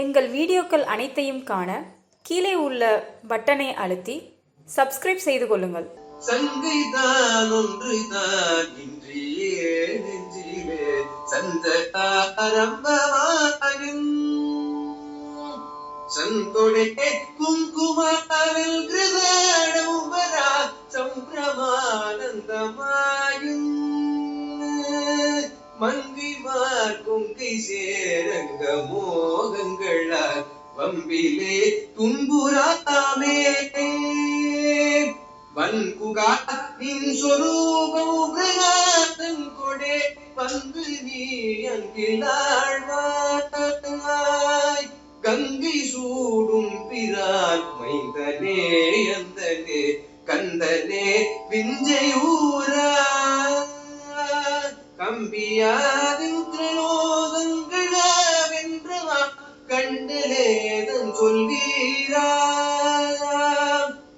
எங்கள் வீடியோக்கள் அனைத்தையும் காண கீழே உள்ள பட்டனை அழுத்தி சப்ஸ்கிரைப் செய்து கொள்ளுங்கள். சங்கைதான் ஒன்றுதான் இன்றியே நெஞ்சிலே சந்த ஆரம்பமாயும் சந்தொடே குங்குமாவில் சம்பிரமானந்தமாயும். மங்கிமார் மோகங்களால் வம்பிலே துன்புறாமே வன்குகா நின் சொரூபம் கொடே வந்து நீ அங்கிலாழ்வாய் கங்கை சூடும் பிரான் மைந்தனே அந்தனே கந்தனே விஞ்சையூரா கம்பியாதின் வென்றவா கண்டலேதன் சொல்வீரா?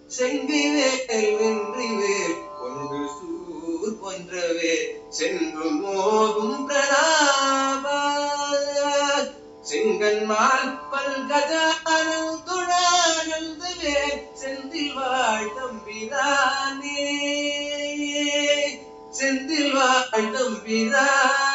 செங்கிவேல் வென்றிவேல் ஒன்று சூர் போன்றவே சென்று மோதும் பிரணாபா செங்கன்மால் பல்கஜானல் துழானந்தவே செந்தில் வாழ் தம்பிதானே. செந்தில் வாழ் தம்பிதான்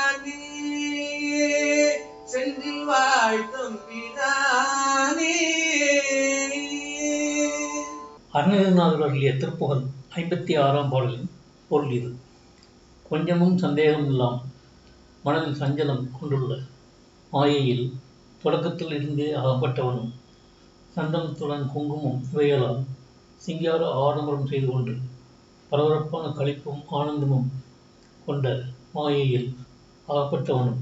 அருணகிரிநாதர் அருளிய திருப்புகழ் ஐம்பத்தி ஆறாம் பாடலின் பொருள் இது. கொஞ்சமும் சந்தேகம் இல்லாம் மனதில் சஞ்சலம் கொண்டுள்ள மாயையில் தொடக்கத்தில் இருந்தே அகப்பட்டவனும் சந்தனத்துடன் குங்குமம் இவையெல்லாம் சிங்கார ஆடம்பரம் செய்து கொண்டு பரபரப்பான களிப்பும் ஆனந்தமும் கொண்ட மாயையில் அகப்பட்டவனும்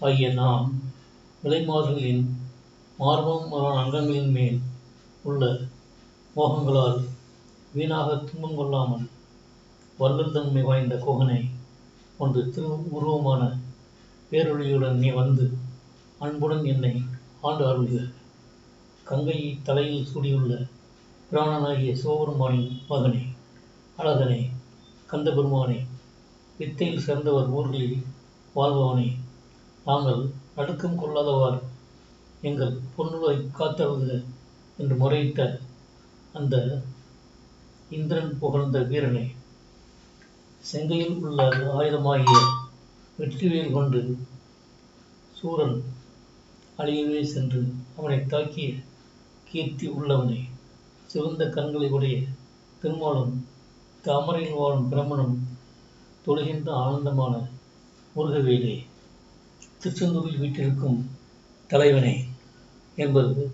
ஆகிய நாம் விலைமாதர்களின் மார்பம் அவன் அங்கங்களின் மேல் உள்ள மோகங்களால் வீணாக துன்பம் கொள்ளாமல் வல்லல் தன்மை வாய்ந்த கோகனை ஒன்று திரு உருவமான பேரொழியுடன் நீ வந்து அன்புடன் என்னை ஆண்டு அருள்க. கங்கையை தலையில் சூடியுள்ள பிராணனாகிய சிவபெருமானின் மகனே அழகனே கந்தபெருமானே வித்தையில் சிறந்தவர் ஊர்களில் வாழ்பவனே நாங்கள் அடுக்கம் கொள்ளாதவாறு எங்கள் பொன்னுரை காத்தருள்க என்று முறையிட்ட அந்த இந்திரன் புகழ்ந்த வீரனை செங்கையில் உள்ள ஆயுதமாகிய வெற்றிவேல் கொண்டு சூரன் அழியவே சென்று அவனை தாக்கிய கீர்த்தி உள்ளவனை சிவந்த கண்களை உடைய திருமாலும் தாமரையில் வாழும் பிரமணம் தொழுகின்ற ஆனந்தமான முருகவேலே. திருச்செந்தூரில் வீட்டிருக்கும் தலைவனே என்பது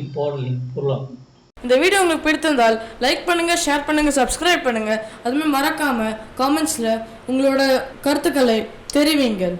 இப்பாடலின் பொருளாகும். இந்த வீடியோ உங்களுக்கு பிடித்திருந்தால் லைக் பண்ணுங்க ஷேர் பண்ணுங்க சப்ஸ்கிரைப் பண்ணுங்க. அதுமாதிரி மறக்காம காமெண்ட்ஸ்ல உங்களோட கருத்துக்களை தெரிவிங்கள்.